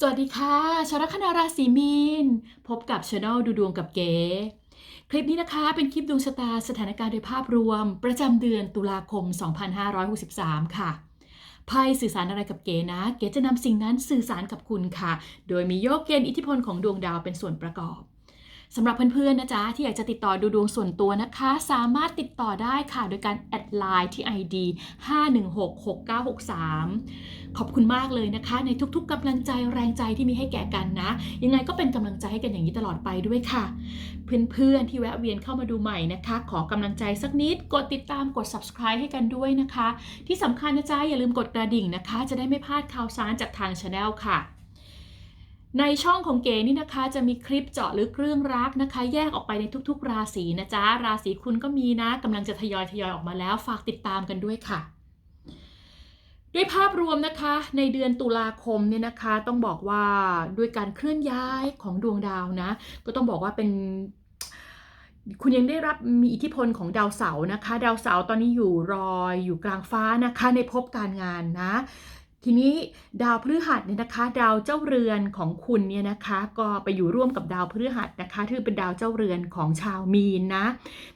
สวัสดีค่ะ ชาวลัคนาราศีมีน พบกับช anel ดูดวงกับเก๋ คลิปนี้นะคะเป็นคลิปดวงชะตาสถานการณ์โดยภาพรวม ประจำเดือนตุลาคม 2563 ค่ะไพ่สื่อสารอะไรกับเก๋นะ เก๋จะนำสิ่งนั้นสื่อสารกับคุณค่ะ โดยมีโยกเกณฑ์อิทธิพลของดวงดาวเป็นส่วนประกอบ สำหรับเพื่อนๆนะจ๊ะที่อยากจะติดต่อดูดวงส่วนตัวนะคะ สามารถติดต่อได้ค่ะ โดยการแอดไลน์ที่ ID 5166963 ขอบคุณมากเลยนะคะ ในทุกๆกำลังใจแรงใจที่มีให้แก่กันนะ ยังไงก็เป็นกำลังใจให้กันอย่างนี้ตลอดไปด้วยค่ะ เพื่อนๆที่แวะเวียนเข้ามาดูใหม่นะคะ ขอกำลังใจสักนิด กดติดตามกด subscribe ให้กันด้วยนะคะ ที่สำคัญนะจ๊ะอย่าลืมกดกระดิ่งนะคะ จะได้ไม่พลาดข่าวสารจากทางช anel ค่ะ ในช่องของเก๋นี่นะคะจะมีคลิปเจาะลึกเรื่องรักนะคะ แยกออกไปในทุก ๆ ราศีนะจ๊ะราศีคุณก็มีนะกำลังจะทยอยทยอยออกมาแล้วฝากติดตามกันด้วยค่ะ ด้วยภาพรวมนะคะ ในเดือนตุลาคมเนี่ยนะคะต้องบอกว่าด้วยการเคลื่อนย้ายของดวงดาวนะ ก็ต้องบอกว่าเป็นคุณยังได้รับมีอิทธิพลของดาวเสาร์นะคะ ดาวเสาร์ตอนนี้อยู่รอยอยู่กลางฟ้านะคะในภพการงานนะ ทีนี้ดาวพฤหัสเนี่ยนะคะ ดาวเจ้าเรือนของคุณเนี่ยนะคะ ก็ไปอยู่ร่วมกับดาวพฤหัสนะคะที่เป็นดาวเจ้าเรือนของชาวมีนนะ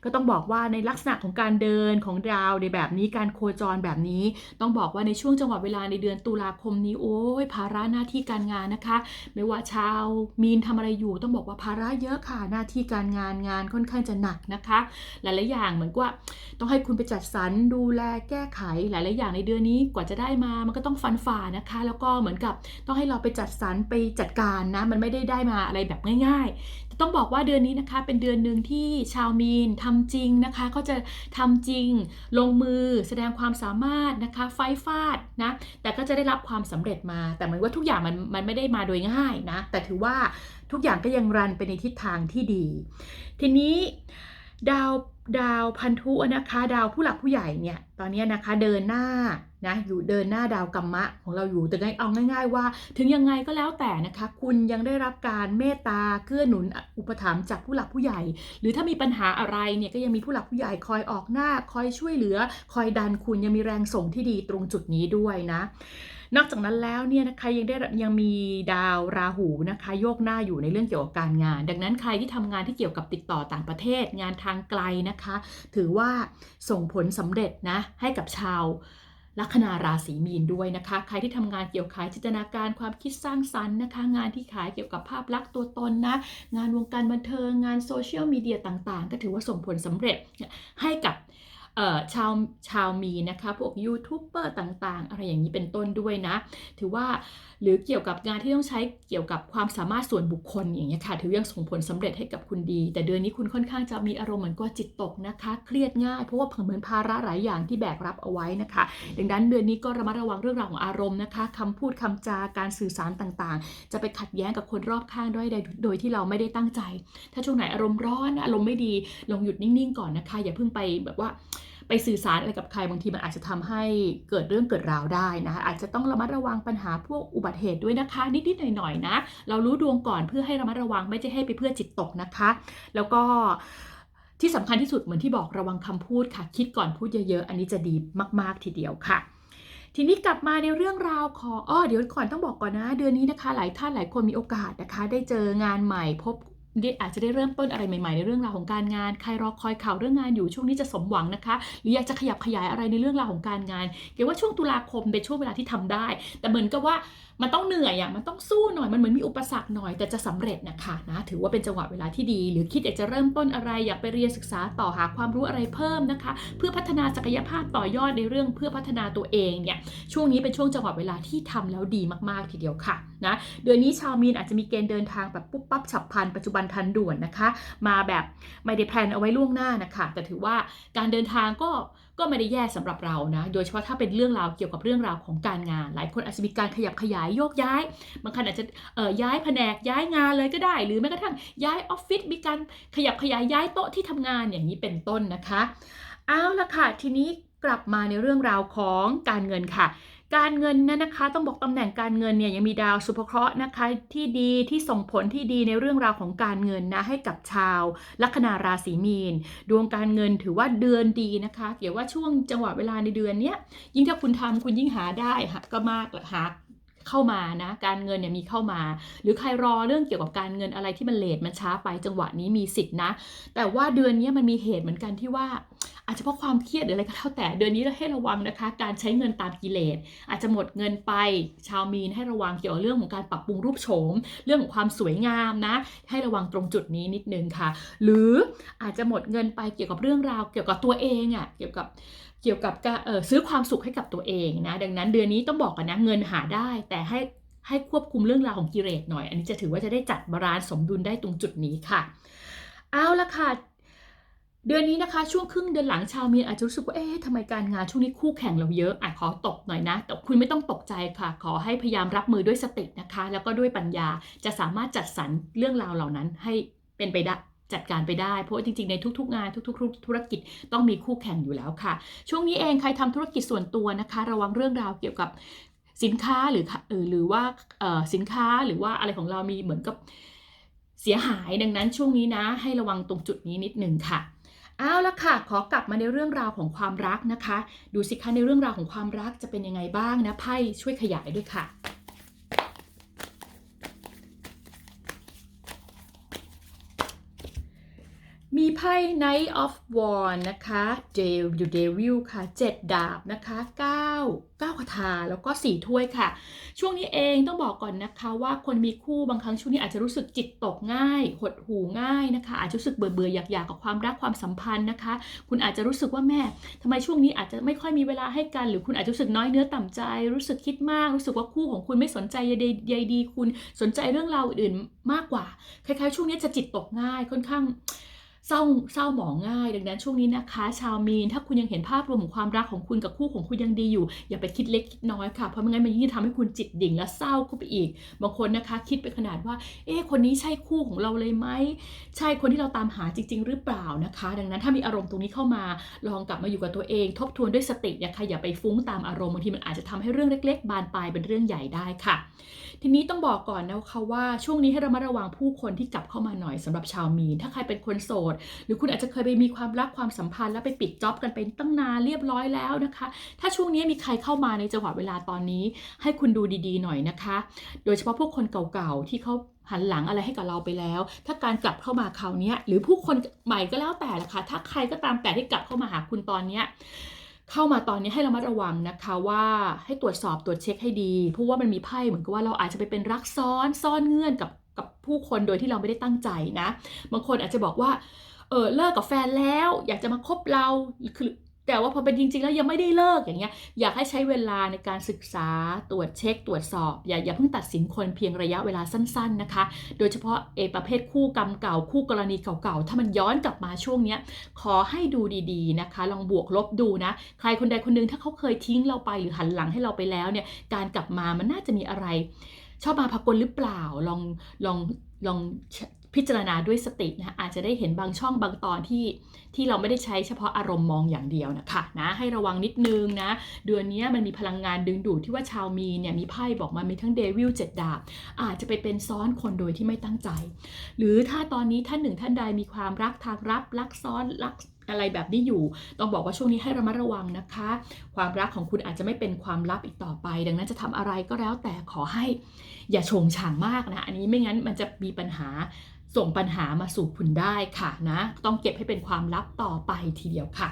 ก็ต้องบอกว่าในลักษณะของการเดินของดาวในแบบนี้การโคจรแบบนี้ ต้องบอกว่าในช่วงจังหวะเวลาในเดือนตุลาคมนี้โอ้ยภาระหน้าที่การงานนะคะ ไม่ว่าชาวมีนทำอะไรอยู่ ต้องบอกว่าภาระเยอะค่ะหน้าที่การงานงานค่อนข้างจะหนักนะคะ หลายๆอย่างเหมือนกับว่า ต้องให้คุณไปจัดสรรดูแลแก้ไขหลาย ๆ อย่างในเดือนนี้กว่าจะได้มามันก็ต้องฟันฝ่านะคะ แล้วก็เหมือนกับต้องให้เราไปจัดสรรไปจัดการนะมันไม่ได้ได้มาอะไรแบบง่าย ๆ แต่ต้องบอกว่าเดือนนี้นะคะ เป็นเดือนหนึ่งที่ชาวมีนทำจริงนะคะก็จะทำจริง ลงมือแสดงความสามารถนะคะไฟฟาดนะแต่ก็จะได้รับความสำเร็จมา แต่เหมือนว่าทุกอย่างมันมันไม่ได้มาโดยง่ายนะแต่ถือว่าทุกอย่างก็ยังรันไปในทิศทางที่ดี ทีนี้ดาว ดาวพันธุนะคะ ดาวผู้หลักผู้ใหญ่เนี่ย ตอนนี้นะคะเดินหน้า นะอยู่เดินหน้าดาวกัมมะของเราอยู่แต่ไงเอาง่าย ๆ ว่า ถึงยังไงก็แล้วแต่นะคะ คุณยังได้รับการเมตตาเกื้อหนุนอุปถัมภ์จากผู้หลักผู้ใหญ่ หรือถ้ามีปัญหาอะไรเนี่ยก็ยังมีผู้หลักผู้ใหญ่คอยออกหน้า คอยช่วยเหลือ คอยดันคุณยังมีแรงส่งที่ดีตรงจุดนี้ด้วยนะนอกจากนั้นแล้วเนี่ยนะคะยังได้ยังมีดาวราหูนะคะโยกหน้าอยู่ในเรื่องเกี่ยวกับการงาน ดังนั้นใครที่ทำงานที่เกี่ยวกับติดต่อต่างประเทศ งานทางไกลนะคะ ถือว่าส่งผลสำเร็จนะให้กับชาว ลัคนาราศีมีนด้วยนะคะ ใครที่ทำงานเกี่ยวขายจินตนาการความคิดสร้างสรรค์นะคะ งานที่ขายเกี่ยวกับภาพลักษณ์ตัวตนนะ งานวงการบันเทิง งานโซเชียลมีเดียต่างๆ ก็ถือว่าส่งผลสำเร็จให้กับ ชาวชาวมีนะคะพวกยูทูบเบอร์ต่างๆ อะไรอย่างนี้เป็นต้นด้วยนะ ถือว่าหรือเกี่ยวกับงานที่ต้องใช้เกี่ยวกับความสามารถส่วนบุคคลอย่างเงี้ยค่ะ ถือยังส่งผลสำเร็จให้กับคุณดี แต่เดือนนี้คุณค่อนข้างจะมีอารมณ์เหมือนกับจิตตกนะคะ เครียดง่ายเพราะว่าเหมือนภาระหลายอย่างที่แบกรับเอาไว้นะคะ ดังนั้นเดือนนี้ก็ระมัดระวังเรื่องราวของอารมณ์นะคะคำพูดคำจาการสื่อสารต่างๆ จะไปขัดแย้งกับคนรอบข้างด้วยโดยที่เราไม่ได้ตั้งใจ ถ้าช่วงไหนอารมณ์ร้อนอารมณ์ไม่ดีลองหยุดนิ่งๆก่อนนะคะ อย่าเพิ่งไปแบบว่า ไปสื่อสารอะไรกับใครบางทีมันอาจจะทำให้เกิดเรื่องเกิดราวได้นะอาจจะต้องระมัดระวังปัญหาพวกอุบัติเหตุด้วยนะคะ นิดๆหน่อยๆนะ เรารู้ดวงก่อนเพื่อให้ระมัดระวังไม่ใช่ให้ไปเพื่อจิตตกนะคะ แล้วก็ที่สำคัญที่สุดเหมือนที่บอกระวังคำพูดค่ะ คิดก่อนพูดเยอะๆ อันนี้จะดีมากๆทีเดียวค่ะ ทีนี้กลับมาในเรื่องราวของอ้อเดี๋ยวก่อนต้องบอกก่อนนะ เดือนนี้นะคะ หลายท่านหลายคนมีโอกาสนะคะ ได้เจองานใหม่พบ อาจจะได้เริ่มต้นอะไรใหม่ๆในเรื่องราวของการงาน ใครรอคอยข่าวเรื่องงานอยู่ช่วงนี้จะสมหวังนะคะ หรืออยากจะขยับขยายอะไรในเรื่องราวของการงาน เกี่ยวว่าช่วงตุลาคมเป็นช่วงเวลาที่ทำได้ แต่เหมือนกับว่ามันต้องเหนื่อยอะมันต้องสู้หน่อย มันเหมือนมีอุปสรรคหน่อยแต่จะสำเร็จนะคะนะ ถือว่าเป็นจังหวะเวลาที่ดี หรือคิดอยากจะเริ่มต้นอะไร อยากไปเรียนศึกษาต่อหาความรู้อะไรเพิ่มนะคะ เพื่อพัฒนาศักยภาพต่อยอดในเรื่องเพื่อพัฒนาตัวเองเนี่ย ช่วงนี้เป็นช่วงจังหวะเวลาที่ทำแล้วดีมากๆทีเดียวค่ะนะ เดือนนี้ชาวมีนอาจจะมีเกณฑ์เดินทางแบบปุ๊บปั๊บฉับพลันปัจจุบันทันด่วนนะคะ มาแบบไม่ได้แพลนเอาไว้ล่วงหน้านะคะแต่ถือว่าการเดินทางก็ก็ไม่ได้แย่สำหรับเรานะ โดยเฉพาะถ้าเป็นเรื่องราวเกี่ยวกับเรื่องราวของการงาน หลายคนอาจจะมีการขยับขยายโยกย้าย บางคนอาจจะย้ายแผนกย้ายงานเลยก็ได้ หรือแม้กระทั่งย้ายออฟฟิศมีการขยับขยายย้ายโต๊ะที่ทำงานอย่างนี้เป็นต้นนะคะ เอาละค่ะ ทีนี้กลับมาในเรื่องราวของการเงินค่ะ การเงินเนยนะคะ ต้องบอกตำแหน่งการเงินเนี่ยยังมีดาวสุภเคราะห์นะคะที่ดีที่ส่งผลที่ดีในเรื่องราวของการเงินนะให้กับชาวลัคนาราศีมีน ดวงการเงินถือว่าเดือนดีนะคะเกี่ยวว่าช่วงจังหวะเวลาในเดือนเนี้ยยิ่งถ้าคุณทำคุณยิ่งหาได้ก็มากหา เข้ามานะการเงินเนี่ยมีเข้ามา หรือใครรอเรื่องเกี่ยวกับการเงินอะไรที่มันเลทมันช้าไปจังหวะนี้มีสิทธินะ แต่ว่าเดือนนี้มันมีเหตุเหมือนกันที่ว่า อาจจะเพราะความเครียดหรืออะไรก็แล้วแต่เดือนนี้เราให้ระวังนะคะ การใช้เงินตามกิเลส อาจจะหมดเงินไป ชาวมีนให้ระวังเกี่ยวกับเรื่องของการปรับปรุงรูปโฉม เรื่องของความสวยงามนะ ให้ระวังตรงจุดนี้นิดนึงค่ะ หรืออาจจะหมดเงินไปเกี่ยวกับเรื่องราว เกี่ยวกับตัวเองอะ่ะเกี่ยวกับ เกี่ยวกับการเออซื้อความสุขให้กับตัวเองนะ ดังนั้นเดือนนี้ต้องบอกกันนะเงินหาได้ แต่ให้ให้ควบคุมเรื่องราวของกิเลสหน่อย อันนี้จะถือว่าจะได้จัดบาลานซ์สมดุลได้ตรงจุดนี้ค่ะ เอาละค่ะเดือนนี้นะคะช่วงครึ่งเดือนหลังชาวมีนอาจจะรู้สึกว่าเอ๊ะทำไมการงานช่วงนี้คู่แข่งเราเยอะอะขอตกหน่อยนะ แต่คุณไม่ต้องตกใจค่ะ ขอให้พยายามรับมือด้วยสตินะคะ แล้วก็ด้วยปัญญาจะสามารถจัดสรรเรื่องราวเหล่านั้นให้เป็นไปได้ จัดการไปได้ เพราะว่าจริงๆ ในทุกๆ งานทุกๆ ธุรกิจต้องมีคู่แข่งอยู่แล้วค่ะ ช่วงนี้เองใครทำธุรกิจส่วนตัวนะคะ ระวังเรื่องราวเกี่ยวกับสินค้าหรือเออหรือว่าสินค้าหรือว่าอะไรของเรามีเหมือนกับเสียหายดังนั้นช่วงนี้นะ ให้ระวังตรงจุดนี้นิดหนึ่งค่ะเอาละค่ะ ขอกลับมาในเรื่องราวของความรักนะคะ ดูสิคะในเรื่องราวของความรักจะเป็นยังไงบ้างนะไพ่ช่วยขยายด้วยค่ะ มี ไพ่ Knight of Wands นะคะ Devil Devil ค่ะ 7 ดาบนะคะ9 9คาถาแล้วก็ 4 ถ้วยค่ะ ช่วงนี้เองต้องบอกก่อนนะคะว่าคนมีคู่บางครั้งช่วงนี้อาจจะรู้สึกจิตตกง่าย หดหูง่ายนะคะ อาจจะรู้สึกเบื่อเบื่ออยากอยากกับความรักความสัมพันธ์นะคะ คุณอาจจะรู้สึกว่าแม่ทำไมช่วงนี้อาจจะไม่ค่อยมีเวลาให้กัน หรือคุณอาจจะรู้สึกน้อยเนื้อต่ำใจ รู้สึกคิดมาก รู้สึกว่าคู่ของคุณไม่สนใจใยดีใยดีคุณสนใจเรื่องราวอื่นมากกว่าคล้ายๆ ช่วงนี้จะจิตตกง่ายค่อนข้าง เศร้าเศร้าหมองง่าย ดังนั้นช่วงนี้นะคะ ชาวมีนถ้าคุณยังเห็นภาพรวมของความรักของคุณกับคู่ของคุณยังดีอยู่ อย่าไปคิดเล็กคิดน้อยค่ะเพราะไม่งั้นมันยิ่งทำให้คุณจิตดิ่งและเศร้าเข้าไปอีก บางคนนะคะ คิดไปขนาดว่า เอ๊ะคนนี้ใช่คู่ของเราเลยไหมใช่คนที่เราตามหาจริง ๆ หรือเปล่านะคะ ดังนั้นถ้ามีอารมณ์ตรงนี้เข้ามา ลองกลับมาอยู่กับตัวเอง ทบทวนด้วยสตินะคะอย่าไปฟุ้งตามอารมณ์บางทีมันอาจจะทำให้เรื่องเล็ก ๆ บานปลายเป็นเรื่องใหญ่ได้ค่ะ ทีนี้ต้องบอกก่อนนะคะว่าช่วงนี้ให้ระมัดระวังผู้คนที่กลับเข้ามาหน่อยสำหรับชาวมีนถ้าใครเป็นคนโสดหรือคุณอาจจะเคยไปมีความรักความสัมพันธ์แล้วไปปิดจ็อบกันเป็นตั้งนานเรียบร้อยแล้วนะคะ ถ้าช่วงนี้มีใครเข้ามาในจังหวะเวลาตอนนี้ ให้คุณดูดีๆหน่อยนะคะ โดยเฉพาะพวกคนเก่าๆที่เขาหันหลังอะไรให้กับเราไปแล้ว ถ้าการกลับเข้ามาคราวนี้หรือผู้คนใหม่ก็แล้วแต่ละค่ะ ถ้าใครก็ตามแต่ที่กลับเข้ามาหาคุณตอนเนี้ยเข้ามาตอนนี้ให้ระมัดระวังนะคะว่าให้ตรวจสอบตรวจเช็คให้ดี เพราะว่ามันมีไพ่เหมือนกับว่าเราอาจจะไปเป็นรักซ้อนซ่อนเงื่อนกับกับผู้คนโดยที่เราไม่ได้ตั้งใจนะ บางคนอาจจะบอกว่า เออเลิกกับแฟนแล้ว อยากจะมาคบเราคือแต่ว่าพอเป็นจริง ๆ แล้วยังไม่ได้เลิกอย่างเงี้ยอยากให้ใช้เวลาในการศึกษาตรวจเช็ค ตรวจสอบ อย่าอย่าเพิ่งตัดสินคนเพียงระยะเวลาสั้น ๆนะคะ โดยเฉพาะเอประเภทคู่กรรมเก่าคู่กรณีเก่าๆ ถ้ามันย้อนกลับมาช่วงเนี้ยขอให้ดูดีๆนะคะ ลองบวกลบดูนะ ใครคนใดคนหนึ่งถ้าเขาเคยทิ้งเราไปหรือหันหลังให้เราไปแล้วเนี่ยการกลับมามันน่าจะมีอะไร ชอบมาพากลหรือเปล่าลองลองลอง พิจารณาด้วยสตินะอาจจะได้เห็นบางช่องบางตอนที่ที่เราไม่ได้ใช้เฉพาะอารมณ์มองอย่างเดียวนะคะนะให้ระวังนิดนึงนะเดือนนี้มันมีพลังงานดึงดูดที่ว่าชาวมีเนี่ยมีไพ่บอกมามีทั้งเดวิลเจ็ดดาบ อาจจะไปเป็นซ้อนคนโดยที่ไม่ตั้งใจ หรือถ้าตอนนี้ท่านหนึ่งท่านใดมีความรักทางลับรักซ้อนรักอะไรแบบนี้อยู่ ต้องบอกว่าช่วงนี้ให้ระมัดระวังนะคะ ความรักของคุณอาจจะไม่เป็นความลับอีกต่อไป ดังนั้นจะทำอะไรก็แล้วแต่ขอให้อย่าโชงฉางมากนะ อันนี้ไม่งั้นมันจะมีปัญหา ส่งปัญหามาสู่คุณได้ค่ะนะ ต้องเก็บให้เป็นความลับต่อไปทีเดียวค่ะ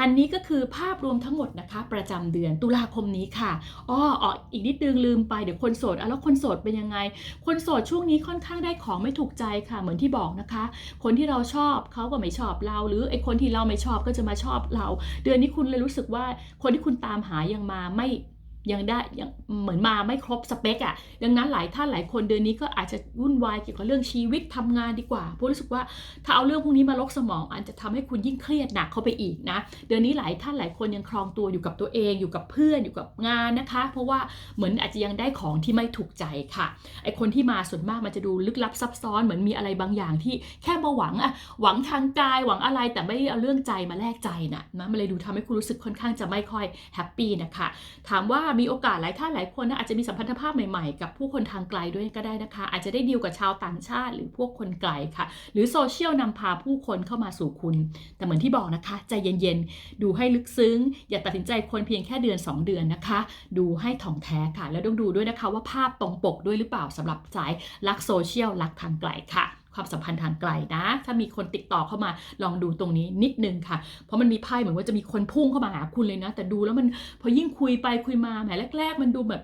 อันนี้ก็คือภาพรวมทั้งหมดนะคะ ประจำเดือนตุลาคมนี้ค่ะอ้ออออีกนิดนึงลืมไปเดี๋ยวคนโสดอะแล้วคนโสดเป็นยังไง คนโสดช่วงนี้ค่อนข้างได้ของไม่ถูกใจค่ะ เหมือนที่บอกนะคะ คนที่เราชอบเขาก็ไม่ชอบเรา หรือไอ้คนที่เราไม่ชอบก็จะมาชอบเรา เดือนนี้คุณเลยรู้สึกว่าคนที่คุณตามหายังมาไม่ ยังได้ยังเหมือนมาไม่ครบสเปคอะ่ะดังนั้นหลายท่านหลายคนเดือนนี้ก็อาจจะวุ่นวายเกี่ยวกับเรื่องชีวิตทำงานดีกว่าเพราะรู้สึกว่าถ้าเอาเรื่องพวกนี้มาลกสมองอาจจะทำให้คุณยิ่งเครียดหนักเข้าไปอีกนะ เดือนนี้หลายท่านหลายคนยังครองตัวอยู่กับตัวเองอยู่กับเพื่อนอยู่กับงานนะคะ เพราะว่าเหมือนอาจจะยังได้ของที่ไม่ถูกใจค่ะไอคนที่มาส่วนมากมันจะดูลึกลับซับซ้อนเหมือนมีอะไรบางอย่างที่แค่มาหวังอะหวังทางกายหวังอะไรแต่ไม่เอาเรื่องใจมาแลกใจนะนะมันเลยดูทำให้คุณรู้สึกค่อนข้างจะไม่ค่อยแฮปปี้นะคะถามว่ามีโอกาสหลายท่านหลายคนนะอาจจะมีสัมพันธภาพใหม่ๆ กับผู้คนทางไกลด้วยก็ได้นะคะ อาจจะได้ดีลกับชาวต่างชาติ หรือพวกคนไกลค่ะ หรือโซเชียลนำพาผู้คนเข้ามาสู่คุณ แต่เหมือนที่บอกนะคะใจเย็นๆ ดูให้ลึกซึ้ง อย่าตัดสินใจคนเพียงแค่เดือน 2 เดือนนะคะ ดูให้ถ่องแท้ค่ะ แล้วต้องดูด้วยนะคะว่าภาพตรงปกด้วยหรือเปล่าสำหรับสายรักโซเชียลรักทางไกลค่ะ ความสัมพันธ์ทางไกลนะ ถ้ามีคนติดต่อเข้ามาลองดูตรงนี้นิดนึงค่ะ เพราะมันมีไพ่เหมือนว่าจะมีคนพุ่งเข้ามาหาคุณเลยนะ แต่ดูแล้วมันพอยิ่งคุยไปคุยมาแหมแรก ๆ มันดูแบบ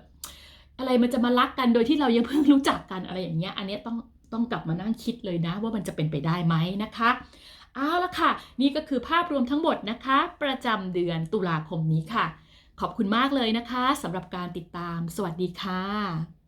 อะไรมันจะมารักกันโดยที่เรายังเพิ่งรู้จักกันอะไรอย่างเงี้ย อันนี้ต้องต้องกลับมานั่งคิดเลยนะ ว่ามันจะเป็นไปได้ไหมนะคะเอาละค่ะ นี่ก็คือภาพรวมทั้งหมดนะคะ ประจำเดือนตุลาคมนี้ค่ะ ขอบคุณมากเลยนะคะสำหรับการติดตาม สวัสดีค่ะ